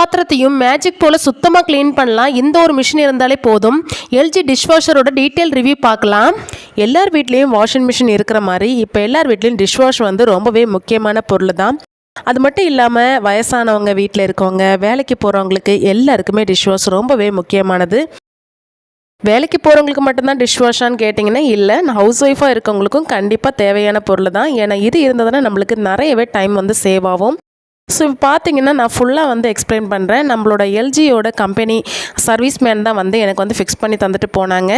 பாத்திரத்தையும் மேஜிக் போல் சுத்தமாக க்ளீன் பண்ணலாம். இந்த ஒரு மிஷின் இருந்தாலே போதும். எல்ஜி டிஷ்வாஷரோட டீட்டெயில் ரிவ்யூ பார்க்கலாம். எல்லார் வீட்லேயும் வாஷிங் மிஷின் இருக்கிற மாதிரி இப்போ எல்லார் வீட்லேயும் டிஷ்வாஷ் வந்து ரொம்பவே முக்கியமான பொருள் தான். அது மட்டும் இல்லாமல் வயசானவங்க வீட்டில் இருக்கவங்க வேலைக்கு போகிறவங்களுக்கு எல்லாருக்குமே டிஷ்வாஷ் ரொம்பவே முக்கியமானது. வேலைக்கு போகிறவங்களுக்கு மட்டும்தான் டிஷ் வாஷான்னு கேட்டிங்கன்னா இல்லை நான் ஹவுஸ் ஒய்ஃபாக இருக்கவங்களுக்கும் கண்டிப்பாக தேவையான பொருள் தான். ஏன்னா இது இருந்ததுன்னா நம்மளுக்கு நிறையவே டைம் வந்து சேவ் ஆகும். ஸோ இப்போ பார்த்தீங்கன்னா நான் ஃபுல்லாக வந்து எக்ஸ்பிளைன் பண்ணுறேன் நம்மளோட எல்ஜியோட கம்பெனி சர்வீஸ் மேன் தான் வந்து எனக்கு வந்து ஃபிக்ஸ் பண்ணி தந்துட்டு போனாங்க.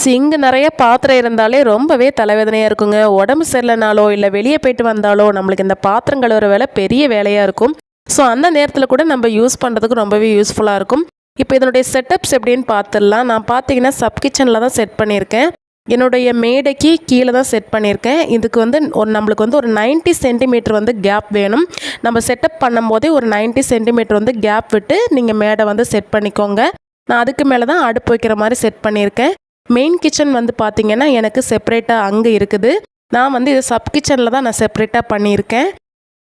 சிங்கு நிறைய பாத்திரம் இருந்தாலே ரொம்பவே தலைவேதனையாக இருக்குங்க. உடம்பு சரியில்லைனாலோ இல்லை வெளியே போயிட்டு வந்தாலோ நம்மளுக்கு இந்த பாத்திரம் கழுவுற வேலை பெரிய வேலையாக இருக்கும். ஸோ அந்த நேரத்தில் கூட நம்ம யூஸ் பண்ணுறதுக்கு ரொம்பவே யூஸ்ஃபுல்லாக இருக்கும். இப்போ இதனுடைய செட்டப்ஸ் எப்படின்னு பார்த்துடலாம் நான் பார்த்தீங்கன்னா சப் கிச்சனில் தான் செட் பண்ணியிருக்கேன். என்னுடைய மேடைக்கு கீழே தான் செட் பண்ணியிருக்கேன். இதுக்கு வந்து ஒரு நம்மளுக்கு வந்து ஒரு 90 சென்டிமீட்டர் வந்து கேப் வேணும். நம்ம செட்டப் பண்ணும்போதே ஒரு 90 சென்டிமீட்டர் வந்து கேப் விட்டு நீங்கள் மேடை வந்து செட் பண்ணிக்கோங்க. நான் அதுக்கு மேலே தான் அடுப்பு வைக்கிற மாதிரி செட் பண்ணியிருக்கேன். மெயின் கிச்சன் வந்து பார்த்திங்கன்னா எனக்கு செப்பரேட்டாக அங்கே இருக்குது. நான் வந்து இது சப் கிச்சனில் தான் நான் செப்பரேட்டாக பண்ணியிருக்கேன்.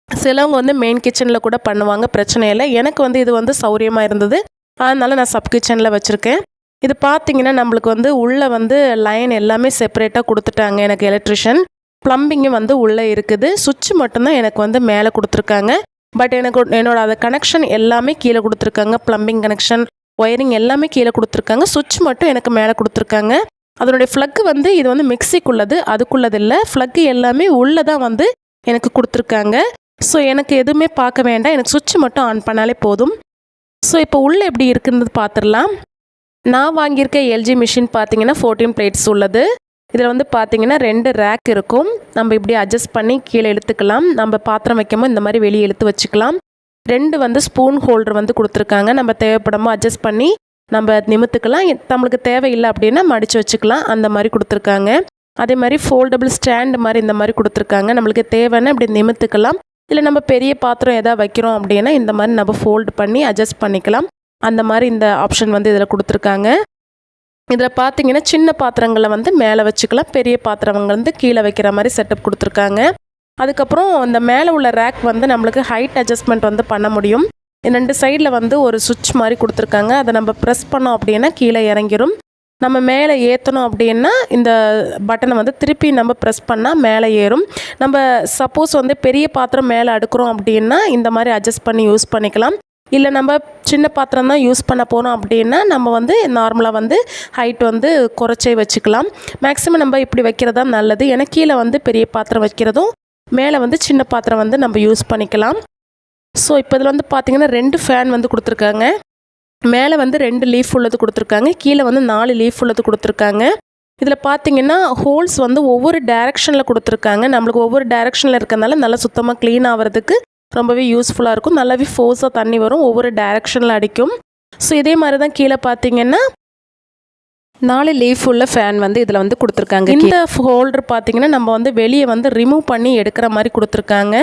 சிலவங்க வந்து மெயின் கிச்சனில் கூட பண்ணுவாங்க பிரச்சனை இல்லை. எனக்கு வந்து இது வந்து சௌரியமாக இருந்தது. அதனால நான் சப் கிச்சனில் வச்சுருக்கேன். இது பார்த்தீங்கன்னா நம்மளுக்கு வந்து உள்ளே வந்து லைன் எல்லாமே செப்பரேட்டாக கொடுத்துட்டாங்க எனக்கு எலக்ட்ரிஷியன் ப்ளம்பிங்கும் வந்து உள்ளே இருக்குது. சுவிட்ச் மட்டும்தான் எனக்கு வந்து மேலே கொடுத்துருக்காங்க. பட் எனக்கு என்னோட அந்த கனெக்ஷன் எல்லாமே கீழே கொடுத்துருக்காங்க. ப்ளம்பிங் கனெக்ஷன் ஒயரிங் எல்லாமே கீழே கொடுத்துருக்காங்க. சுவிட்ச் மட்டும் எனக்கு மேலே கொடுத்துருக்காங்க. அதனுடைய ஃப்ளக்கு வந்து இது வந்து மிக்சிக்குள்ளது அதுக்குள்ளது இல்லை ஃப்ளக்கு எல்லாமே உள்ளே தான் வந்து எனக்கு கொடுத்துருக்காங்க. ஸோ எனக்கு எதுவுமே பார்க்க வேண்டாம். எனக்கு சுவிட்ச் மட்டும் ஆன் பண்ணாலே போதும். ஸோ இப்போ உள்ளே எப்படி இருக்குன்னு பார்த்துடலாம். நான் வாங்கியிருக்க எல்ஜி மிஷின் பார்த்தீங்கன்னா ஃபோர்டீன் பிளேட்ஸ் உள்ளது. இதில் வந்து பார்த்தீங்கன்னா ரெண்டு ரேக் இருக்கும். நம்ம இப்படி அட்ஜஸ்ட் பண்ணி கீழே இழுத்துக்கலாம். நம்ம பாத்திரம் வைக்கும்போது இந்த மாதிரி வெளியே இழுத்து வச்சுக்கலாம். ரெண்டு வந்து ஸ்பூன் ஹோல்டர் வந்து கொடுத்துருக்காங்க. நம்ம தேவைப்படாமல் அட்ஜஸ்ட் பண்ணி நம்ம நிமித்துக்கலாம். நம்மளுக்கு தேவையில்லை அப்படின்னா மடித்து வச்சுக்கலாம். அந்த மாதிரி கொடுத்துருக்காங்க. அதே மாதிரி ஃபோல்டபுள் ஸ்டாண்ட் மாதிரி இந்த மாதிரி கொடுத்துருக்காங்க. நம்மளுக்கு தேவைன்னா இப்படி நிமித்துக்கலாம். இல்லை நம்ம பெரிய பாத்திரம் எதாவது வைக்கிறோம் அப்படின்னா இந்த மாதிரி நம்ம ஃபோல்டு பண்ணி அட்ஜஸ்ட் பண்ணிக்கலாம். அந்த மாதிரி இந்த ஆப்ஷன் வந்து இதில் கொடுத்துருக்காங்க. இதில் பார்த்தீங்கன்னா சின்ன பாத்திரங்களை வந்து மேலே வச்சுக்கலாம். பெரிய பாத்திரங்கள் வந்து கீழே வைக்கிற மாதிரி செட்டப் கொடுத்துருக்காங்க. அதுக்கப்புறம் அந்த மேலே உள்ள ரேக் வந்து நம்மளுக்கு ஹைட் அட்ஜஸ்ட்மெண்ட் வந்து பண்ண முடியும். ரெண்டு சைடில் வந்து ஒரு சுவிட்ச் மாதிரி கொடுத்துருக்காங்க. அதை நம்ம ப்ரெஸ் பண்ணோம் அப்படின்னா கீழே இறங்கிரும். நம்ம மேலே ஏற்றணும் அப்படின்னா இந்த பட்டனை வந்து திருப்பி நம்ம ப்ரெஸ் பண்ணால் மேலே ஏறும். நம்ம சப்போஸ் வந்து பெரிய பாத்திரம் மேலே அடுக்கிறோம் அப்படின்னா இந்த மாதிரி அட்ஜஸ்ட் பண்ணி யூஸ் பண்ணிக்கலாம். இல்லை நம்ம சின்ன பாத்திரம் தான் யூஸ் பண்ண போகிறோம் அப்படின்னா நம்ம வந்து நார்மலாக வந்து ஹைட் வந்து குறைச்சே வச்சுக்கலாம். மேக்ஸிமம் நம்ம இப்படி வைக்கிறது தான் நல்லது. ஏன்னா கீழே வந்து பெரிய பாத்திரம் வைக்கிறதும் மேலே வந்து சின்ன பாத்திரம் வந்து நம்ம யூஸ் பண்ணிக்கலாம். ஸோ இப்போ இதில் வந்து பார்த்திங்கன்னா ரெண்டு ஃபேன் வந்து கொடுத்துருக்காங்க. மேலே வந்து ரெண்டு லீஃப் உள்ளது கொடுத்துருக்காங்க. கீழே வந்து நாலு லீஃப் உள்ளது கொடுத்துருக்காங்க. இதில் பார்த்தீங்கன்னா ஹோல்ஸ் வந்து ஒவ்வொரு டேரெக்ஷனில் கொடுத்துருக்காங்க. நம்மளுக்கு ஒவ்வொரு டேரெக்ஷனில் இருக்கிறதுனால நல்லா சுத்தமாக க்ளீன் ஆகிறதுக்கு ரொம்பவே யூஸ்ஃபுல்லாக இருக்கும். நல்லாவே ஃபோர்ஸாக தண்ணி வரும். ஒவ்வொரு டைரெக்ஷனில் அடிக்கும். ஸோ இதே மாதிரி தான் கீழே பார்த்தீங்கன்னா நாலு லீஃப் உள்ள ஃபேன் வந்து இதில் வந்து கொடுத்துருக்காங்க. இந்த ஹோல்டர் பார்த்தீங்கன்னா நம்ம வந்து வெளியே வந்து ரிமூவ் பண்ணி எடுக்கிற மாதிரி கொடுத்துருக்காங்க.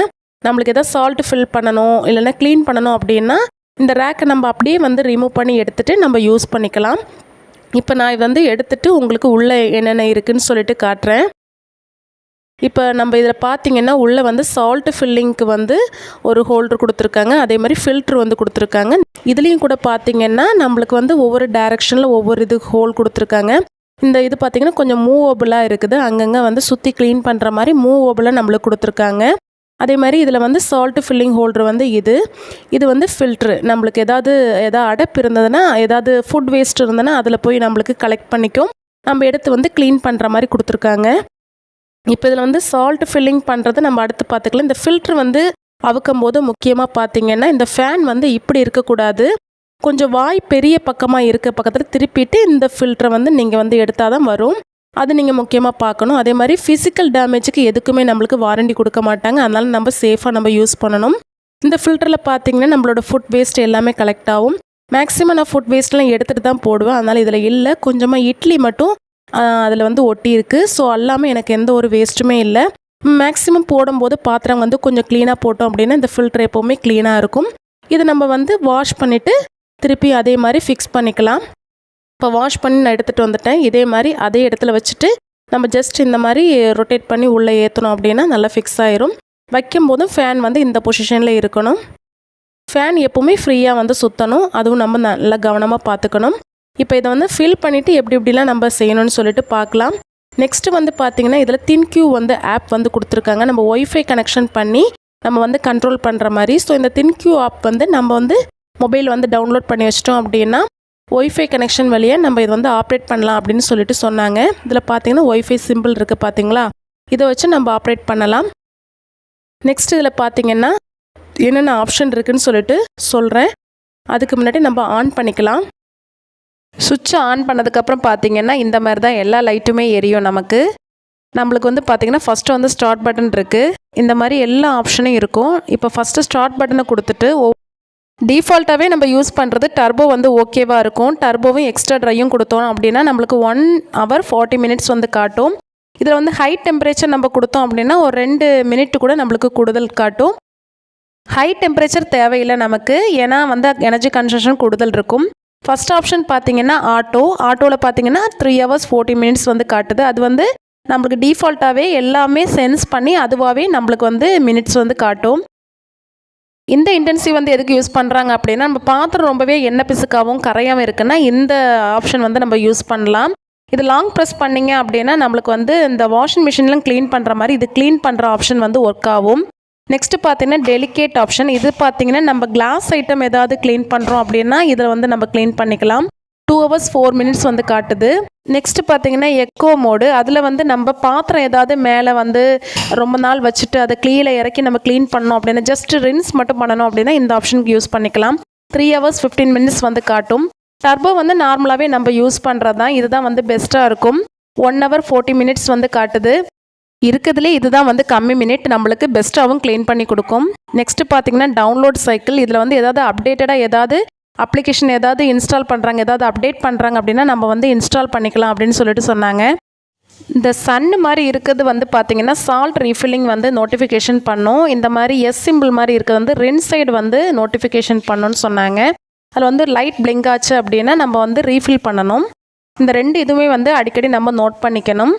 நம்மளுக்கு எதாவது சால்ட் ஃபில் பண்ணணும் இல்லைன்னா க்ளீன் பண்ணணும் அப்படின்னா இந்த ரேக்கை நம்ம அப்படியே வந்து ரிமூவ் பண்ணி எடுத்துகிட்டு நம்ம யூஸ் பண்ணிக்கலாம். இப்போ நான் வந்து எடுத்துகிட்டு உங்களுக்கு உள்ளே என்னென்ன இருக்குன்னு சொல்லிட்டு காட்டுறேன். இப்போ நம்ம இதில் பார்த்தீங்கன்னா உள்ளே வந்து சால்ட் ஃபில்லிங்க்கு வந்து ஒரு ஹோல்டர் கொடுத்துருக்காங்க. அதே மாதிரி ஃபில்ட்ரு வந்து கொடுத்துருக்காங்க. இதுலேயும் கூட பார்த்தீங்கன்னா நம்மளுக்கு வந்து ஒவ்வொரு டேரெக்ஷனில் ஒவ்வொரு இது ஹோல் கொடுத்துருக்காங்க. இந்த இது பார்த்திங்கன்னா கொஞ்சம் மூவபுளாக இருக்குது. அங்கங்கே வந்து சுற்றி க்ளீன் பண்ணுற மாதிரி மூவபுளாக நம்மளுக்கு கொடுத்துருக்காங்க. அதே மாதிரி இதில் வந்து சால்ட் ஃபில்லிங் ஹோல்டர் வந்து இது. இது வந்து ஃபில்ட்ரு நம்மளுக்கு ஏதாவது ஏதாவது அடைப்பு இருந்ததுன்னா ஏதாவது ஃபுட் வேஸ்ட் இருந்ததுன்னா அதில் போய் நம்மளுக்கு கலெக்ட் பண்ணிக்கும். நம்ம எடுத்து வந்து க்ளீன் பண்ணுற மாதிரி கொடுத்துருக்காங்க. இப்போ இதில் வந்து சால்ட் ஃபில்லிங் பண்ணுறதை நம்ம அடுத்து பார்த்துக்கலாம். இந்த ஃபில்ட்ரு வந்து அவுக்கும் போது முக்கியமாக பார்த்தீங்கன்னா இந்த ஃபேன் வந்து இப்படி இருக்கக்கூடாது. கொஞ்சம் வாய் பெரிய பக்கமாக இருக்க பக்கத்தில் திருப்பிட்டு இந்த ஃபில்டரை வந்து நீங்கள் வந்து எடுத்தால் தான் வரும். அது நீங்கள் முக்கியமாக பார்க்கணும். அதே மாதிரி ஃபிசிக்கல் டேமேஜுக்கு எதுக்குமே நம்மளுக்கு வாரண்டி கொடுக்க மாட்டாங்க. அதனால நம்ம சேஃபாக நம்ம யூஸ் பண்ணணும். இந்த ஃபில்டரில் பார்த்தீங்கன்னா நம்மளோட ஃபுட் வேஸ்ட் எல்லாமே கலெக்ட் ஆகும். மேக்ஸிமம் நான் ஃபுட் வேஸ்ட்லாம் எடுத்துகிட்டு தான் போடுவேன். அதனால் இதில் இல்லை. கொஞ்சமாக இட்லி மட்டும் அதில் வந்து ஒட்டி இருக்குது ஸோ எல்லாமே எனக்கு எந்த ஒரு வேஸ்ட்டுமே இல்லை. மேக்ஸிமம் போடும்போது பாத்திரம் வந்து கொஞ்சம் க்ளீனாக போட்டோம் அப்படின்னா இந்த ஃபில்ட்ரு எப்போவுமே க்ளீனாக இருக்கும். இதை நம்ம வந்து வாஷ் பண்ணிவிட்டு திருப்பி அதே மாதிரி ஃபிக்ஸ் பண்ணிக்கலாம். இப்போ வாஷ் பண்ணி நான் எடுத்துகிட்டு வந்துட்டேன். இதே மாதிரி அதே இடத்துல வச்சுட்டு நம்ம ஜஸ்ட் இந்த மாதிரி ரொட்டேட் பண்ணி உள்ளே ஏற்றணும் அப்படின்னா நல்லா ஃபிக்ஸ் ஆயிரும். வைக்கும் போதும் ஃபேன் வந்து இந்த பொசிஷனில் இருக்கணும். ஃபேன் எப்போவுமே ஃப்ரீயாக வந்து சுற்றணும் அதுவும் நம்ம நல்லா கவனமாக பார்த்துக்கணும் இப்போ இதை வந்து ஃபில் பண்ணிவிட்டு எப்படி எப்படிலாம் நம்ம செய்யணும்னு சொல்லிட்டு பார்க்கலாம். நெக்ஸ்ட்டு வந்து பார்த்தீங்கன்னா இதில் தின்க்யூ வந்து ஆப் வந்து கொடுத்துருக்காங்க. நம்ம ஒய்ஃபை கனெக்ஷன் பண்ணி நம்ம வந்து கண்ட்ரோல் பண்ணுற மாதிரி. ஸோ இந்த தின்க்யூ ஆப் வந்து நம்ம வந்து மொபைல் வந்து டவுன்லோட் பண்ணி வச்சிட்டோம் அப்படின்னா ஒய்ஃபை கனெக்ஷன் வழியாக நம்ம இது வந்து ஆப்ரேட் பண்ணலாம் அப்படின்னு சொல்லிட்டு சொன்னாங்க. இதில் பார்த்தீங்கன்னா ஒய்ஃபை சிம்பிள் இருக்குது பார்த்தீங்களா? இதை வச்சு நம்ம ஆப்ரேட் பண்ணலாம். நெக்ஸ்ட் இதில் பார்த்தீங்கன்னா என்னென்ன ஆப்ஷன் இருக்குதுன்னு சொல்லிட்டு சொல்கிறேன் அதுக்கு முன்னாடி நம்ம ஆன் பண்ணிக்கலாம். சுவிட்சை ஆன் பண்ணதுக்கப்புறம் பார்த்தீங்கன்னா இந்த மாதிரி தான் எல்லா லைட்டுமே எரியும் நமக்கு. நம்மளுக்கு வந்து பார்த்திங்கன்னா ஃபஸ்ட்டு வந்து ஸ்டார்ட் பட்டன் இருக்குது இந்த மாதிரி எல்லா ஆப்ஷனும் இருக்கும். இப்போ ஃபஸ்ட்டு ஸ்டார்ட் பட்டனை கொடுத்துட்டு டிஃபால்ட்டாகவே நம்ம யூஸ் பண்ணுறது டர்போ வந்து ஓகேவாக இருக்கும். டர்போவும் எக்ஸ்ட்ரா ட்ரையும் கொடுத்தோம் அப்படின்னா நம்மளுக்கு ஒன் ஹவர் ஃபார்ட்டி மினிட்ஸ் வந்து காட்டும். இதில் வந்து ஹை டெம்பரேச்சர் நம்ம கொடுத்தோம் அப்படின்னா ஒரு ரெண்டு மினிட் கூட நம்மளுக்கு கூடுதல் காட்டும். ஹை டெம்பரேச்சர் தேவையில்லை நமக்கு. ஏன்னா வந்து எனர்ஜி கன்சம்ஷன் கூடுதல் இருக்கும். ஃபஸ்ட் ஆப்ஷன் பார்த்தீங்கன்னா ஆட்டோ ஆட்டோவில் பார்த்தீங்கன்னா த்ரீ ஹவர்ஸ் ஃபோர்ட்டி மினிட்ஸ் வந்து காட்டுது. அது வந்து நம்மளுக்கு டிஃபால்ட்டாகவே எல்லாமே சென்ஸ் பண்ணி அதுவாகவே நம்மளுக்கு வந்து மினிட்ஸ் வந்து காட்டும். இந்த இன்டென்சிவ் வந்து எதுக்கு யூஸ் பண்ணுறாங்க அப்படின்னா நம்ம பாத்திரம் ரொம்பவே எண்ணெய் பிசுக்காகவும் கரையாகவும் இருக்குன்னா இந்த ஆப்ஷன் வந்து நம்ம யூஸ் பண்ணலாம். இது லாங் ப்ரெஸ் பண்ணிங்க அப்படின்னா நம்மளுக்கு வந்து இந்த வாஷிங் மிஷின்லாம் க்ளீன் பண்ணுற மாதிரி இது க்ளீன் பண்ணுற ஆப்ஷன் வந்து ஒர்க் ஆகும். நெக்ஸ்ட் பார்த்தீங்கன்னா டெலிகேட் ஆப்ஷன் இது பார்த்தீங்கன்னா நம்ம கிளாஸ் ஐட்டம் ஏதாவது க்ளீன் பண்ணுறோம் அப்படின்னா இதில் வந்து நம்ம க்ளீன் பண்ணிக்கலாம். டூ ஹவர்ஸ் ஃபோர் மினிட்ஸ் வந்து காட்டுது. நெக்ஸ்ட் பார்த்தீங்கன்னா எக்கோ மோடு அதில் வந்து நம்ம பாத்திரம் ஏதாவது மேலே வந்து ரொம்ப நாள் வச்சுட்டு அதை க்ளீனில் இறக்கி நம்ம க்ளீன் பண்ணோம் அப்படின்னா ஜஸ்ட் ரின்ஸ் மட்டும் பண்ணணும் அப்படின்னா இந்த ஆப்ஷனுக்கு யூஸ் பண்ணிக்கலாம். த்ரீ ஹவர்ஸ் ஃபிஃப்டீன் மினிட்ஸ் வந்து காட்டும். டர்போ வந்து நார்மலாகவே நம்ம யூஸ் பண்ணுறது தான் இதுதான் வந்து பெஸ்ட்டாக இருக்கும். ஒன் ஹவர் ஃபோர்ட்டி மினிட்ஸ் வந்து காட்டுது. இருக்கிறதுலே இதுதான் வந்து கம்மி மினிட் நம்மளுக்கு பெஸ்ட்டாகவும் க்ளீன் பண்ணி கொடுக்கும். நெக்ஸ்ட்டு பார்த்தீங்கன்னா டவுன்லோட் சைக்கிள் இதில் வந்து ஏதாவது அப்டேட்டடாக ஏதாவது அப்ளிகேஷன் ஏதாவது இன்ஸ்டால் பண்ணுறாங்க ஏதாவது அப்டேட் பண்ணுறாங்க அப்படின்னா நம்ம வந்து இன்ஸ்டால் பண்ணிக்கலாம் அப்படின்னு சொல்லிட்டு சொன்னாங்க. இந்த சன்னு மாதிரி இருக்கிறது வந்து பார்த்திங்கன்னா சால்ட் ரீஃபில்லிங் வந்து நோட்டிஃபிகேஷன் பண்ணும். இந்த மாதிரி எஸ் சிம்பிள் மாதிரி இருக்கிறது வந்து ரென் சைடு வந்து நோட்டிஃபிகேஷன் பண்ணணும்னு சொன்னாங்க. அதில் வந்து லைட் பிளிங்க் ஆச்சு அப்படின்னா நம்ம வந்து ரீஃபில் பண்ணணும். இந்த ரெண்டு இதுவுமே வந்து அடிக்கடி நம்ம நோட் பண்ணிக்கணும்.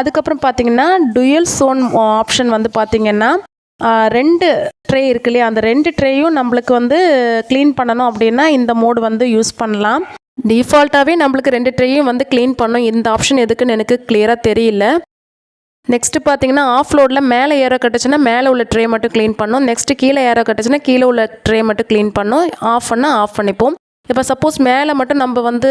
அதுக்கப்புறம் பார்த்தீங்கன்னா டுயல் சோன் ஆப்ஷன் வந்து பார்த்தீங்கன்னா ரெண்டு ட்ரே இருக்கு இல்லையா? அந்த ரெண்டு ட்ரேயும் நம்மளுக்கு வந்து க்ளீன் பண்ணணும் அப்படின்னா இந்த மோடு வந்து யூஸ் பண்ணலாம். டிஃபால்ட்டாகவே நம்மளுக்கு ரெண்டு ட்ரேயும் வந்து க்ளீன் பண்ணும். இந்த ஆப்ஷன் எதுக்குன்னு எனக்கு கிளியராக தெரியல. நெக்ஸ்ட்டு பார்த்தீங்கன்னா ஆஃப் லோடில் மேலே ஏற கட்டுச்சுன்னா மேலே உள்ள ட்ரே மட்டும் க்ளீன் பண்ணும். நெக்ஸ்ட்டு கீழே ஏற கட்டுச்சுன்னா கீழே உள்ள ட்ரே மட்டும் க்ளீன் பண்ணும். ஆஃப் பண்ணால் ஆஃப் பண்ணிப்போம். இப்போ சப்போஸ் மேலே மட்டும் நம்ம வந்து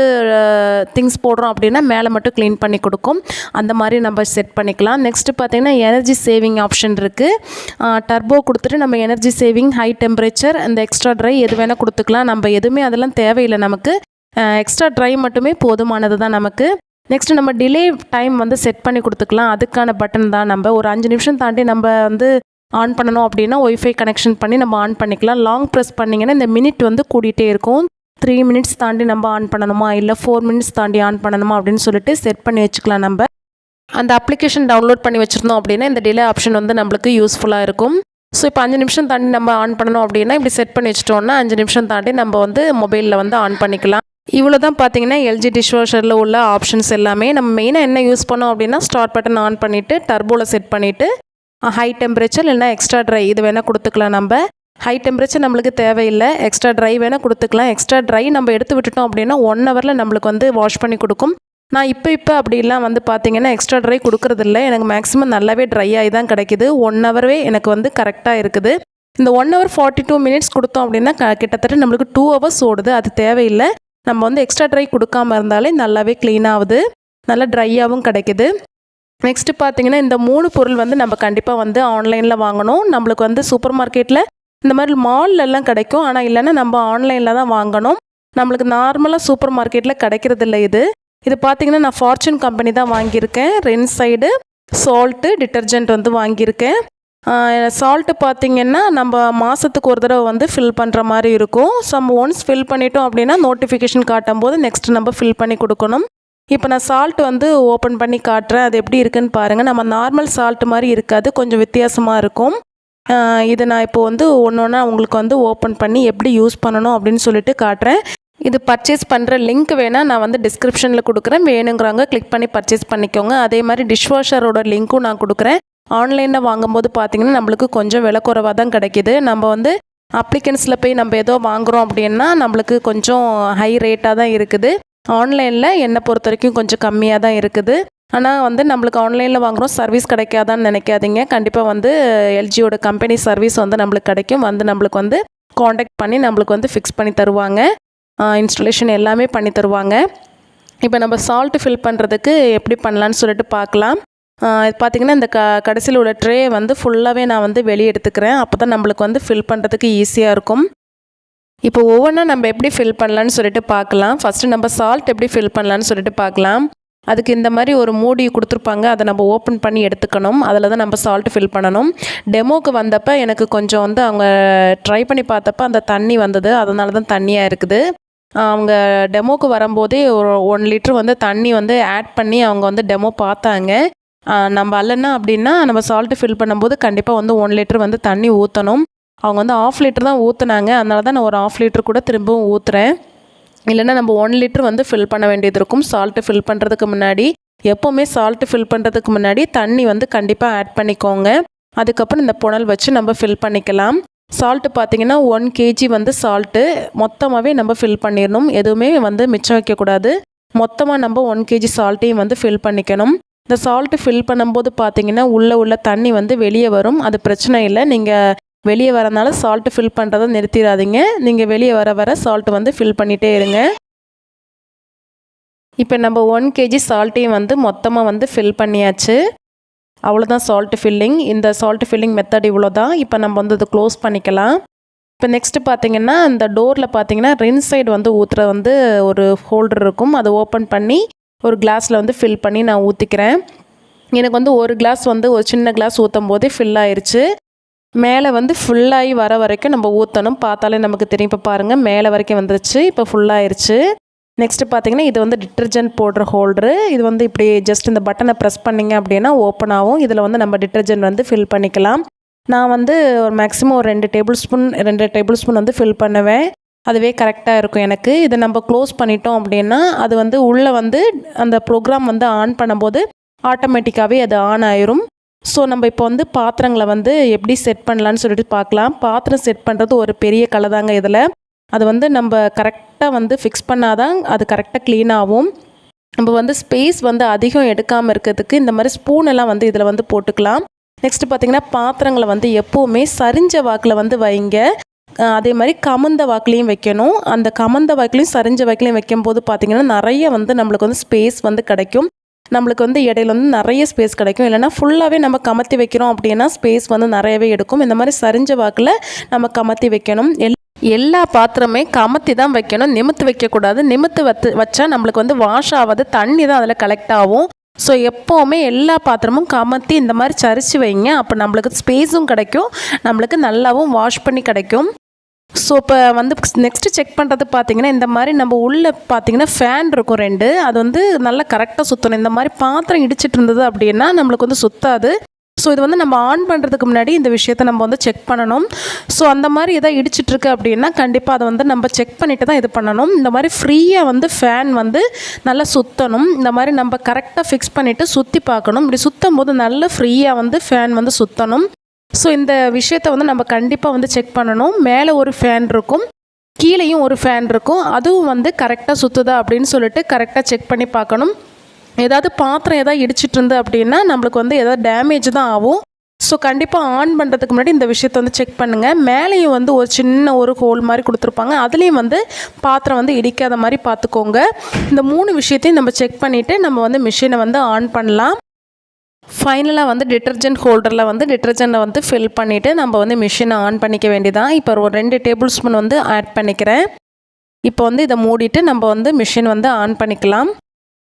திங்ஸ் போடுறோம் அப்படின்னா மேலே மட்டும் க்ளீன் பண்ணி கொடுக்கும். அந்த மாதிரி நம்ம செட் பண்ணிக்கலாம். நெக்ஸ்ட்டு பார்த்தீங்கன்னா எனர்ஜி சேவிங் ஆப்ஷன் இருக்குது டர்போ கொடுத்துட்டு நம்ம எனர்ஜி சேவிங் ஹை டெம்பரேச்சர் அந்த எக்ஸ்ட்ரா ட்ரை எது வேணால் கொடுத்துக்கலாம். நம்ம எதுவுமே அதெல்லாம் தேவையில்லை நமக்கு. எக்ஸ்ட்ரா ட்ரை மட்டுமே போதுமானது தான் நமக்கு. நெக்ஸ்ட்டு நம்ம டிலே டைம் வந்து செட் பண்ணி கொடுத்துக்கலாம். அதுக்கான பட்டன் தான் நம்ம. ஒரு அஞ்சு நிமிஷம் தாண்டி நம்ம வந்து ஆன் பண்ணணும் அப்படின்னா ஒய்ஃபை கனெக்ஷன் பண்ணி நம்ம ஆன் பண்ணிக்கலாம். லாங் ப்ரெஸ் பண்ணிங்கன்னா இந்த மினிட் வந்து கூடிகிட்டே இருக்கும். த்ரீ மினிட்ஸ் தாண்டி நம்ம ஆன் பண்ணணுமா? இல்லை ஃபோர் மினிட்ஸ் தாண்டி ஆன் பண்ணணுமா? அப்படின்னு சொல்லிட்டு செட் பண்ணி வச்சுக்கலாம் நம்ம. அந்த அப்ளிகேஷன் டவுன்லோட் பண்ணி வச்சுருந்தோம் அப்படின்னா இந்த டிலே ஆப்ஷன் வந்து நம்மளுக்கு யூஸ்ஃபுல்லாக இருக்கும். ஸோ இப்போ அஞ்சு நிமிஷம் தாண்டி நம்ம ஆன் பண்ணணும் அப்படின்னா இப்படி செட் பண்ணி வச்சிட்டோம்னா அஞ்சு நிமிஷம் தாண்டி நம்ம வந்து மொபைலில் வந்து ஆன் பண்ணிக்கலாம். இவ்வளோ தான் பார்த்தீங்கன்னா எல்ஜி டிஷ்வாஷரில் உள்ள ஆப்ஷன்ஸ் எல்லாமே. நம்ம மெயினாக என்ன யூஸ் பண்ணோம் அப்படின்னா ஸ்டார்ட் பட்டன் ஆன் பண்ணிவிட்டு டர்போவில் செட் பண்ணிவிட்டு ஹை டெம்பரேச்சர் இல்லைன்னா எக்ஸ்ட்ரா ட்ரை இது வேணால் கொடுத்துக்கலாம் நம்ம. ஹை டெம்பரேச்சர் நம்மளுக்கு தேவையில்லை. எக்ஸ்ட்ரா ட்ரை வேணால் கொடுத்துக்கலாம். எக்ஸ்ட்ரா ட்ரை நம்ம எடுத்து விட்டுட்டோம் அப்படின்னா ஒன் ஹவரில் நம்மளுக்கு வந்து வாஷ் பண்ணி கொடுக்கும். நான் இப்போ இப்போ அப்படிலாம் வந்து பார்த்தீங்கன்னா எக்ஸ்ட்ரா ட்ரை கொடுக்குறதில்ல. எனக்கு மேக்ஸிமம் நல்லாவே ட்ரை ஆகி தான் கிடைக்குது. ஒன் ஹவரே எனக்கு வந்து கரெக்டாக இருக்குது. இந்த one hour forty two minutes கொடுத்தோம் அப்படின்னா க- கிட்டத்தட்ட நம்மளுக்கு டூ ஹவர்ஸ் ஓடுது. அது தேவையில்லை. நம்ம வந்து எக்ஸ்ட்ரா ட்ரை கொடுக்காம இருந்தாலே நல்லாவே க்ளீன் ஆகுது. நல்லா ட்ரையாகவும் கிடைக்கிது. நெக்ஸ்ட்டு பார்த்தீங்கன்னா இந்த மூணு பொருள் வந்து நம்ம கண்டிப்பாக வந்து ஆன்லைனில் வாங்கணும். நம்மளுக்கு வந்து சூப்பர் மார்க்கெட்டில் இந்த மாதிரி மால்லெல்லாம் கிடைக்கும். ஆனால் இல்லைன்னா நம்ம ஆன்லைனில் தான் வாங்கணும். நம்மளுக்கு நார்மலாக சூப்பர் மார்க்கெட்டில் கிடைக்கிறதில்ல இது. இது பார்த்திங்கன்னா நான் ஃபார்ச்சூன் கம்பெனி தான் வாங்கியிருக்கேன். ரென் சைடு சால்ட்டு டிட்டர்ஜென்ட் வந்து வாங்கியிருக்கேன். சால்ட்டு பார்த்திங்கன்னா நம்ம மாதத்துக்கு ஒரு தடவை வந்து ஃபில் பண்ணுற மாதிரி இருக்கும். ஸோ நம்ம ஒன்ஸ் ஃபில் பண்ணிட்டோம் அப்படின்னா நோட்டிஃபிகேஷன் காட்டும் போது நெக்ஸ்ட் நம்ம ஃபில் பண்ணி கொடுக்கணும். இப்போ நான் சால்ட் வந்து ஓப்பன் பண்ணி காட்டுறேன். அது எப்படி இருக்குன்னு பாருங்கள் நம்ம நார்மல் சால்ட் மாதிரி இருக்காது. கொஞ்சம் வித்தியாசமாக இருக்கும். இதை நான் இப்போ வந்து ஒன்று ஒன்றா உங்களுக்கு வந்து ஓப்பன் பண்ணி எப்படி யூஸ் பண்ணணும் அப்படின்னு சொல்லிட்டு காட்டுறேன். இது பர்ச்சேஸ் பண்ணுற லிங்க் வேணால் நான் வந்து டிஸ்கிரிப்ஷனில் கொடுக்குறேன். வேணுங்கிறவங்க கிளிக் பண்ணி பர்ச்சேஸ் பண்ணிக்கோங்க. அதே மாதிரி டிஷ்வாஷரோட லிங்க்கும் நான் கொடுக்குறேன். ஆன்லைனில் வாங்கும்போது பார்த்தீங்கன்னா நம்மளுக்கு கொஞ்சம் விலை குறைவாக தான் கிடைக்கிது. நம்ம வந்து அப்ளிகன்ஸில் போய் நம்ம ஏதோ வாங்குகிறோம் அப்படின்னா நம்மளுக்கு கொஞ்சம் ஹை ரேட்டாக தான் இருக்குது. ஆன்லைனில் என்னை பொறுத்த வரைக்கும் கொஞ்சம் கம்மியாக தான் இருக்குது. ஆனால் வந்து நம்மளுக்கு ஆன்லைனில் வாங்குகிறோம் சர்வீஸ் கிடைக்காதான்னு நினைக்காதீங்க. கண்டிப்பாக வந்து எல்ஜியோட கம்பெனி சர்வீஸ் வந்து நம்மளுக்கு கிடைக்கும். வந்து நம்மளுக்கு வந்து காண்டாக்ட் பண்ணி நம்மளுக்கு வந்து ஃபிக்ஸ் பண்ணி தருவாங்க. இன்ஸ்டலேஷன் எல்லாமே பண்ணி தருவாங்க. இப்போ நம்ம சால்ட் ஃபில் பண்ணுறதுக்கு எப்படி பண்ணலான்னு சொல்லிட்டு பார்க்கலாம். இது பார்த்திங்கன்னா இந்த க கடைசியில் உள்ள ட்ரே வந்து ஃபுல்லாகவே நான் வந்து வெளியே எடுத்துக்கிறேன். அப்போ தான் நம்மளுக்கு வந்து ஃபில் பண்ணுறதுக்கு ஈஸியாக இருக்கும். இப்போ ஒவ்வொன்றா நம்ம எப்படி ஃபில் பண்ணலான்னு சொல்லிட்டு பார்க்கலாம். ஃபஸ்ட்டு நம்ம சால்ட் எப்படி ஃபில் பண்ணலான்னு சொல்லிட்டு பார்க்கலாம். அதுக்கு இந்த மாதிரி ஒரு மூடி கொடுத்துருப்பாங்க. அதை நம்ம ஓப்பன் பண்ணி எடுத்துக்கணும். அதில் தான் நம்ம சால்ட் ஃபில் பண்ணணும். டெமோக்கு வந்தப்போ எனக்கு கொஞ்சம் வந்து அவங்க ட்ரை பண்ணி பார்த்தப்ப அந்த தண்ணி வந்தது. அதனால தான் தண்ணியாக இருக்குது. அவங்க டெமோக்கு வரும்போதே ஒரு ஒன் லிட்ரு வந்து தண்ணி வந்து ஆட் பண்ணி அவங்க வந்து டெமோ பார்த்தாங்க. நம்ம அல்லனா அப்படின்னா நம்ம சால்ட்டு ஃபில் பண்ணும்போது கண்டிப்பாக வந்து ஒன் லிட்டர் வந்து தண்ணி ஊற்றணும் அவங்க வந்து ஆஃப் லிட்டர் தான் ஊற்றுனாங்க அதனால தான் நான் ஒரு ஆஃப் லிட்டர் கூட திரும்பவும் ஊற்றுறேன் இல்லைன்னா நம்ம ஒன் லிட்டர் வந்து ஃபில் பண்ண வேண்டியது இருக்கும். சால்ட்டு ஃபில் பண்ணுறதுக்கு முன்னாடி எப்போவுமே சால்ட்டு ஃபில் பண்ணுறதுக்கு முன்னாடி தண்ணி வந்து கண்டிப்பாக ஆட் பண்ணிக்கோங்க. அதுக்கப்புறம் இந்த புனல் வச்சு நம்ம ஃபில் பண்ணிக்கலாம். சால்ட்டு பார்த்தீங்கன்னா ஒன் கேஜி வந்து சால்ட்டு மொத்தமாகவே நம்ம ஃபில் பண்ணிடணும். எதுவுமே வந்து மிச்சம் வைக்கக்கூடாது மொத்தமாக நம்ம ஒன் கேஜி சால்ட்டையும் வந்து ஃபில் பண்ணிக்கணும். இந்த சால்ட்டு ஃபில் பண்ணும்போது பார்த்தீங்கன்னா உள்ளே உள்ள தண்ணி வந்து வெளியே வரும். அது பிரச்சனை இல்லை. நீங்கள் வெளியே வரனால சால்ட்டு ஃபில் பண்ணுறதை நிறுத்திடாதீங்க. நீங்கள் வெளியே வர வர சால்ட்டு வந்து ஃபில் பண்ணிகிட்டே இருங்க. இப்போ நம்ம ஒன் கேஜி சால்ட்டையும் வந்து மொத்தமாக வந்து ஃபில் பண்ணியாச்சு. அவ்வளோதான் சால்ட் ஃபில்லிங் இந்த சால்ட் ஃபில்லிங் மெத்தட் இவ்வளோ தான் இப்போ நம்ம வந்து அதை க்ளோஸ் பண்ணிக்கலாம். இப்போ நெக்ஸ்ட்டு பார்த்தீங்கன்னா இந்த டோரில் பார்த்தீங்கன்னா ரின் சைடு வந்து ஊற்றுற வந்து ஒரு ஹோல்டர் இருக்கும். அதை ஓப்பன் பண்ணி ஒரு கிளாஸில் வந்து ஃபில் பண்ணி நான் ஊற்றிக்கிறேன் எனக்கு வந்து ஒரு கிளாஸ் வந்து ஒரு சின்ன கிளாஸ் ஊற்றும் போதே ஃபில் ஆயிடுச்சு மேலே வந்து ஃபுல்லாகி வர வரைக்கும் நம்ம ஊற்றணும் பார்த்தாலே நமக்கு தெரியும். இப்போ பாருங்கள் மேலே வரைக்கும் வந்துருச்சு. இப்போ ஃபுல்லாகிருச்சு நெக்ஸ்ட்டு பார்த்தீங்கன்னா இது வந்து டிட்டர்ஜென்ட் போடுற ஹோல்டரு இது வந்து இப்படி ஜஸ்ட் இந்த பட்டனை ப்ரெஸ் பண்ணிங்க அப்படின்னா ஓப்பன் ஆகும். இதில் வந்து நம்ம டிட்டர்ஜென்ட் வந்து ஃபில் பண்ணிக்கலாம். நான் வந்து ஒரு மேக்ஸிமம் ஒரு ரெண்டு டேபிள் ஸ்பூன் ரெண்டு டேபிள் ஸ்பூன் வந்து ஃபில் பண்ணுவேன். அதுவே கரெக்டாக இருக்கும் எனக்கு. இதை நம்ம க்ளோஸ் பண்ணிட்டோம் அப்படின்னா அது வந்து உள்ளே வந்து அந்த ப்ரோக்ராம் வந்து ஆன் பண்ணும்போது ஆட்டோமேட்டிக்காகவே அது ஆன் ஆயிரும். ஸோ நம்ம இப்போ வந்து பாத்திரங்களை வந்து எப்படி செட் பண்ணலான்னு சொல்லிட்டு பார்க்கலாம். பாத்திரம் செட் பண்ணுறது ஒரு பெரிய கலை தாங்க இதில். அது வந்து நம்ம கரெக்டாக வந்து ஃபிக்ஸ் பண்ணாதான் அது கரெக்டாக க்ளீன் ஆகும். நம்ம வந்து ஸ்பேஸ் வந்து அதிகம் எடுக்காமல் இருக்கிறதுக்கு இந்த மாதிரி ஸ்பூன் எல்லாம் வந்து இதில் வந்து போட்டுக்கலாம். நெக்ஸ்ட்டு பார்த்தீங்கன்னா பாத்திரங்களை வந்து எப்போவுமே சரிஞ்ச வாக்கில் வந்து வைங்க. அதே மாதிரி கமந்த வாக்குலேயும் வைக்கணும். அந்த கமந்த வாக்குலையும் சரிஞ்ச வாக்குலையும் வைக்கும்போது பார்த்திங்கன்னா நிறைய வந்து நம்மளுக்கு வந்து ஸ்பேஸ் வந்து கிடைக்கும். நம்மளுக்கு வந்து இடையில வந்து நிறைய ஸ்பேஸ் கிடைக்கும். இல்லைன்னா ஃபுல்லாகவே நம்ம கமத்தி வைக்கிறோம் அப்படின்னா ஸ்பேஸ் வந்து நிறையவே எடுக்கும். இந்த மாதிரி சரிஞ்ச வாக்கில் நம்ம கமத்தி வைக்கணும். எல் எல்லா பாத்திரமே கமத்தி தான் வைக்கணும். நிமித்து வைக்கக்கூடாது. நிமித்து வத்து வச்சா நம்மளுக்கு வந்து வாஷ் ஆகாது. தண்ணி தான் அதில் கலெக்ட் ஆகும். ஸோ எப்போவுமே எல்லா பாத்திரமும் கமத்தி இந்த மாதிரி சரிச்சு வைங்க. அப்போ நம்மளுக்கு ஸ்பேஸும் கிடைக்கும். நம்மளுக்கு நல்லாவும் வாஷ் பண்ணி கிடைக்கும். ஸோ இப்போ வந்து நெக்ஸ்ட்டு செக் பண்ணுறது பார்த்தீங்கன்னா இந்த மாதிரி நம்ம உள்ளே பார்த்தீங்கன்னா ஃபேன் இருக்கும் ரெண்டு. அது வந்து நல்லா கரெக்டாக சுற்றணும் இந்த மாதிரி பாத்திரம் இடிச்சிட்டு இருந்தது அப்படின்னா நம்மளுக்கு வந்து சுத்தாது. ஸோ இது வந்து நம்ம ஆன் பண்ணுறதுக்கு முன்னாடி இந்த விஷயத்தை நம்ம வந்து செக் பண்ணணும். ஸோ அந்த மாதிரி எதாவது இடிச்சிட்ருக்கு அப்படின்னா கண்டிப்பாக அதை வந்து நம்ம செக் பண்ணிட்டு தான் இது பண்ணணும். இந்த மாதிரி ஃப்ரீயாக வந்து ஃபேன் வந்து நல்லா சுற்றணும் இந்த மாதிரி நம்ம கரெக்டாக ஃபிக்ஸ் பண்ணிவிட்டு சுற்றி பார்க்கணும். இப்படி சுற்றும் போது நல்லா ஃப்ரீயாக வந்து ஃபேன் வந்து சுற்றணும் ஸோ இந்த விஷயத்தை வந்து நம்ம கண்டிப்பாக வந்து செக் பண்ணணும். மேலே ஒரு ஃபேன் இருக்கும். கீழேயும் ஒரு ஃபேன் இருக்கும். அதுவும் வந்து கரெக்டாக சுற்றுதா அப்படின்னு சொல்லிட்டு கரெக்டாக செக் பண்ணி பார்க்கணும். ஏதாவது பாத்திரம் ஏதாவது இடிச்சிட்டு இருந்து அப்படின்னா நம்மளுக்கு வந்து ஏதாவது டேமேஜ் தான் ஆகும். ஸோ கண்டிப்பாக ஆன் பண்ணுறதுக்கு முன்னாடி இந்த விஷயத்தை வந்து செக் பண்ணுங்கள் மேலேயும் வந்து ஒரு சின்ன ஒரு ஹோல் மாதிரி கொடுத்துருப்பாங்க. அதுலேயும் வந்து பாத்திரம் வந்து இடிக்காத மாதிரி பார்த்துக்கோங்க. இந்த மூணு விஷயத்தையும் நம்ம செக் பண்ணிவிட்டு நம்ம வந்து மிஷினை வந்து ஆன் பண்ணலாம். ஃபைனலாக வந்து டிட்டர்ஜென்ட் ஹோல்டரில் வந்து டிட்டர்ஜென்ட்டை வந்து ஃபில் பண்ணிவிட்டு நம்ம வந்து மிஷினை ஆன் பண்ணிக்க வேண்டியதான் இப்போ ஒரு ரெண்டு டேபிள் ஸ்பூன் வந்து ஆட் பண்ணிக்கிறேன். இப்போ வந்து இதை மூடிட்டு நம்ம வந்து மிஷின் வந்து ஆன் பண்ணிக்கலாம்.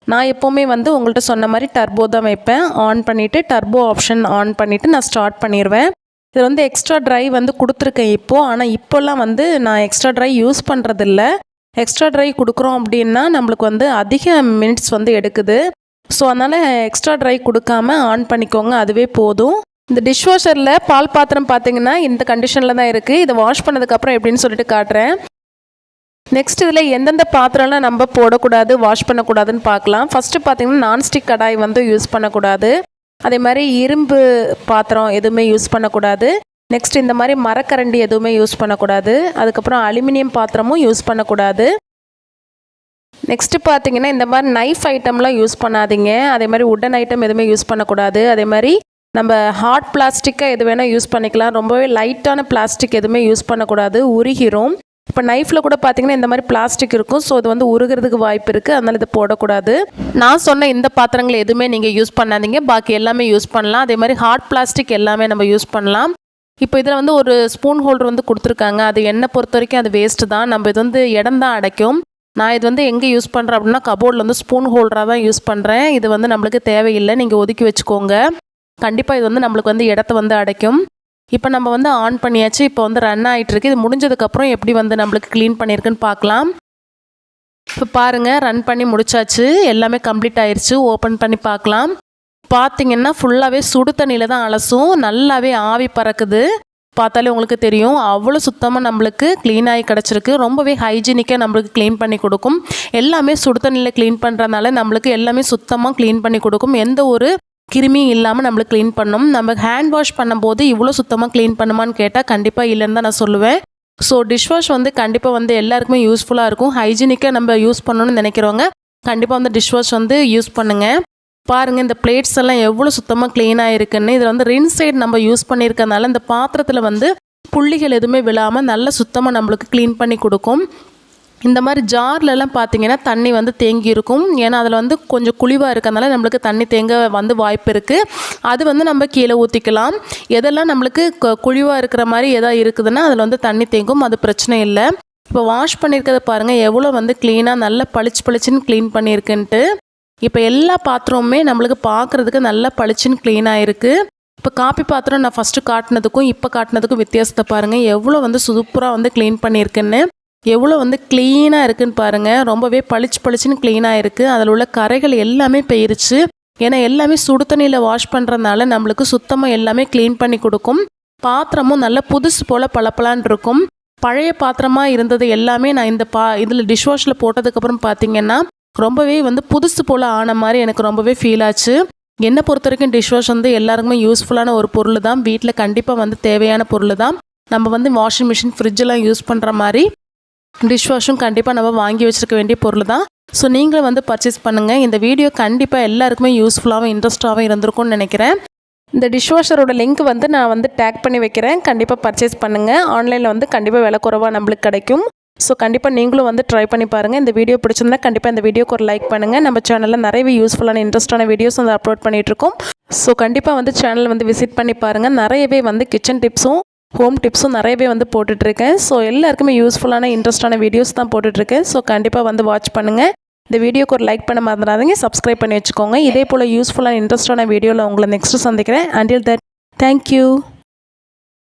நான் எப்போவுமே வந்து உங்கள்கிட்ட சொன்ன மாதிரி டர்போ தான் வைப்பேன். ஆன் பண்ணிவிட்டு டர்போ ஆப்ஷன் ஆன் பண்ணிவிட்டு நான் ஸ்டார்ட் பண்ணிடுவேன் இது வந்து எக்ஸ்ட்ரா ட்ரை வந்து கொடுத்துருக்கேன் இப்போது ஆனால் இப்போல்லாம் வந்து நான் எக்ஸ்ட்ரா ட்ரை யூஸ் பண்ணுறதில்ல எக்ஸ்ட்ரா ட்ரை கொடுக்குறோம் அப்படின்னா நம்மளுக்கு வந்து அதிக மினிட்ஸ் வந்து எடுக்குது. ஸோ அதனால் எக்ஸ்ட்ரா ட்ரை கொடுக்காம ஆன் பண்ணிக்கோங்க. அதுவே போதும். இந்த டிஷ்வாஷரில் பால் பாத்திரம் பார்த்தீங்கன்னா இந்த கண்டிஷனில் தான் இருக்குது இதை வாஷ் பண்ணதுக்கப்புறம் எப்படின்னு சொல்லிட்டு காட்டுறேன். நெக்ஸ்ட் இதில் எந்தெந்த பாத்திரம்லாம் நம்ம போடக்கூடாது வாஷ் பண்ணக்கூடாதுன்னு பார்க்கலாம். ஃபஸ்ட்டு பார்த்தீங்கன்னா நான்ஸ்டிக் கடாய் வந்து யூஸ் பண்ணக்கூடாது. அதே மாதிரி இரும்பு பாத்திரம் எதுவுமே யூஸ் பண்ணக்கூடாது. நெக்ஸ்ட் இந்த மாதிரி மரக்கரண்டி எதுவுமே யூஸ் பண்ணக்கூடாது. அதுக்கப்புறம் அலுமினியம் பாத்திரமும் யூஸ் பண்ணக்கூடாது. நெக்ஸ்ட்டு பார்த்தீங்கன்னா இந்த மாதிரி நைஃப் ஐட்டம்லாம் யூஸ் பண்ணாதீங்க. அதே மாதிரி உடன் ஐட்டம் எதுவுமே யூஸ் பண்ணக்கூடாது. அதே மாதிரி நம்ம ஹார்ட் பிளாஸ்டிக்காக எது வேணால் யூஸ் பண்ணிக்கலாம். ரொம்பவே லைட்டான பிளாஸ்டிக் எதுவுமே யூஸ் பண்ணக்கூடாது. உருகிரும். இப்போ நைஃப்பில் கூட பார்த்தீங்கன்னா இந்த மாதிரி பிளாஸ்டிக் இருக்கும். ஸோ இது வந்து உருகிறதுக்கு வாய்ப்பு இருக்குது அதனால் இது போடக்கூடாது. நான் சொன்ன இந்த பாத்திரங்கள் எதுவுமே நீங்கள் யூஸ் பண்ணாதீங்க. பாக்கி எல்லாமே யூஸ் பண்ணலாம். அதே மாதிரி ஹார்ட் பிளாஸ்டிக் எல்லாமே நம்ம யூஸ் பண்ணலாம். இப்போ இதில் வந்து ஒரு ஸ்பூன் ஹோல்டர் வந்து கொடுத்துருக்காங்க. அது என்னை பொறுத்த வரைக்கும் அது வேஸ்ட்டு தான். நம்ம இது வந்து இடம் தான் அடைக்கும். நான் இது வந்து எங்கே யூஸ் பண்ணுறேன் அப்படின்னா கபோர்டில் வந்து ஸ்பூன் ஹோல்டராக தான் யூஸ் பண்ணுறேன் இது வந்து நம்மளுக்கு தேவையில்லை. நீங்கள் ஒதுக்கி வச்சுக்கோங்க. கண்டிப்பாக இது வந்து நம்மளுக்கு வந்து இடத்த வந்து அடைக்கும். இப்போ நம்ம வந்து ஆன் பண்ணியாச்சு. இப்போ வந்து ரன் ஆகிட்டுருக்கு இது முடிஞ்சதுக்கப்புறம் எப்படி வந்து நம்மளுக்கு க்ளீன் பண்ணியிருக்குன்னு பார்க்கலாம். இப்போ பாருங்கள் ரன் பண்ணி முடிச்சாச்சு. எல்லாமே கம்ப்ளீட் ஆயிடுச்சு ஓப்பன் பண்ணி பார்க்கலாம். பார்த்தீங்கன்னா ஃபுல்லாகவே சுடு தண்ணியில் தான் அலசும். நல்லாவே ஆவி பறக்குது. பார்த்தாலே உங்களுக்கு தெரியும். அவ்வளோ சுத்தமாக நம்மளுக்கு க்ளீன் ஆகி கிடச்சிருக்கு. ரொம்பவே ஹைஜீனிக்காக நம்மளுக்கு க்ளீன் பண்ணி கொடுக்கும். எல்லாமே சுடுதண்ணியில் க்ளீன் பண்ணுறதுனால நம்மளுக்கு எல்லாமே சுத்தமாக க்ளீன் பண்ணி கொடுக்கும். எந்த ஒரு கிருமியும் இல்லாமல் நம்மளுக்கு க்ளீன் பண்ணும். நம்ம ஹேண்ட் வாஷ் பண்ணும்போது இவ்வளோ சுத்தமாக க்ளீன் பண்ணுமான்னு கேட்டால் கண்டிப்பாக இல்லைன்னு தான் நான் சொல்லுவேன். ஸோ டிஷ் வாஷ் வந்து கண்டிப்பாக வந்து எல்லாருக்குமே யூஸ்ஃபுல்லாக இருக்கும். ஹைஜீனிக்காக நம்ம யூஸ் பண்ணணும்னு நினைக்கிறவங்க கண்டிப்பாக வந்து டிஷ்வாஷ் வந்து யூஸ் பண்ணுங்கள் பாருங்கள் இந்த பிளேட்ஸ் எல்லாம் எவ்வளோ சுத்தமாக க்ளீனாக இருக்குன்னு இதில் வந்து ரின் சைடு நம்ம யூஸ் பண்ணியிருக்கனால இந்த பாத்திரத்தில் வந்து புள்ளிகள் எதுவுமே விழாமல் நல்ல சுத்தமாக நம்மளுக்கு க்ளீன் பண்ணி கொடுக்கும். இந்த மாதிரி ஜார்லலாம் பார்த்தீங்கன்னா தண்ணி வந்து தேங்கி இருக்கும். ஏன்னா அதில் வந்து கொஞ்சம் குழிவாக இருக்கிறதுனால நம்மளுக்கு தண்ணி தேங்க வந்து வாய்ப்பு இருக்குது அது வந்து நம்ம கீழே ஊற்றிக்கலாம் எதெல்லாம் நம்மளுக்கு குழிவாக இருக்கிற மாதிரி எதாவது இருக்குதுன்னா அதில் வந்து தண்ணி தேங்கும். அது பிரச்சனை இல்லை. இப்போ வாஷ் பண்ணியிருக்கிறத பாருங்கள் எவ்வளோ வந்து க்ளீனாக நல்லா பளிச்சு பளிச்சுன்னு க்ளீன் பண்ணியிருக்குன்ட்டு. இப்போ எல்லா பாத்திரமுமே நம்மளுக்கு பார்க்குறதுக்கு நல்லா பளிச்சுன்னு க்ளீனாக இருக்குது இப்போ காப்பி பாத்திரம் நான் ஃபஸ்ட்டு காட்டினதுக்கும் இப்போ காட்டினதுக்கும் வித்தியாசத்தை பாருங்கள் எவ்வளோ வந்து சூப்பராக வந்து க்ளீன் பண்ணியிருக்குன்னு எவ்வளோ வந்து க்ளீனாக இருக்குன்னு பாருங்கள் ரொம்பவே பளிச்சு பளிச்சுன்னு க்ளீனாக இருக்குது அதில் உள்ள கரைகள் எல்லாமே போயிருச்சு. ஏன்னா எல்லாமே சுடு தண்ணியில் வாஷ் பண்ணுறதுனால நம்மளுக்கு சுத்தமாக எல்லாமே க்ளீன் பண்ணி கொடுக்கும். பாத்திரமும் நல்ல புதுசு போல் பளபளன்னு இருக்கும். பழைய பாத்திரமாக இருந்தது எல்லாமே நான் இந்த பா இதில் டிஷ்வாஷில் போட்டதுக்கப்புறம் பார்த்தீங்கன்னா ரொம்பவே வந்து புதுசு போல் ஆன மாதிரி எனக்கு ரொம்பவே ஃபீல் ஆச்சு. என்னை பொறுத்த வரைக்கும் டிஷ் வாஷ் வந்து எல்லாருக்குமே யூஸ்ஃபுல்லான ஒரு பொருள் தான் வீட்டில் கண்டிப்பாக வந்து தேவையான பொருள் தான் நம்ம வந்து வாஷிங் மிஷின் ஃப்ரிட்ஜெல்லாம் யூஸ் பண்ணுற மாதிரி டிஷ் வாஷும் கண்டிப்பாக நம்ம வாங்கி வச்சிருக்க வேண்டிய பொருள் தான் ஸோ நீங்களும் வந்து பர்ச்சேஸ் பண்ணுங்கள் இந்த வீடியோ கண்டிப்பாக எல்லாருக்குமே யூஸ்ஃபுல்லாகவும் இன்ட்ரெஸ்டாகவும் இருந்திருக்கும்னு நினைக்கிறேன். இந்த டிஷ் வாஷரோட லிங்க் வந்து நான் வந்து டேக் பண்ணி வைக்கிறேன். கண்டிப்பாக பர்ச்சேஸ் பண்ணுங்கள் ஆன்லைனில் வந்து கண்டிப்பாக விலை குறைவாக நம்மளுக்கு கிடைக்கும். ஸோ கண்டிப்பாக நீங்களும் வந்து ட்ரை பண்ணி பாருங்கள் இந்த வீடியோ பிடிச்சிருந்தா கண்டிப்பாக இந்த வீடியோக்கு ஒரு லைக் பண்ணுங்கள் நம்ம சேனலில் நிறையவே யூஸ்ஃபுல்லான இன்ட்ரெஸ்டான வீடியோஸ் வந்து அப்லோட் பண்ணிகிட்ருக்கோம் ஸோ கண்டிப்பாக வந்து சேனல் வந்து விசிட் பண்ணி பாருங்கள் நிறையவே வந்து கிச்சன் டிப்ஸும் ஹோம் டிப்ஸும் நிறையவே வந்து போட்டுட்ருக்கேன் ஸோ எல்லாருக்குமே யூஸ்ஃபுல்லான இன்ட்ரெஸ்டான வீடியோஸ் தான் போட்டுட்ருக்கேன் ஸோ கண்டிப்பாக வந்து வாட்ச் பண்ணுங்கள் இந்த வீடியோக்கு ஒரு லைக் பண்ண மறந்துடாதீங்க. சப்ஸ்கிரைப் பண்ணி வச்சுக்கோங்க. இதே போல் யூஸ்ஃபுல்லான இன்ட்ரெஸ்டான வீடியோவில் உங்களை நெக்ஸ்ட்டு சந்திக்கிறேன். Until that thank you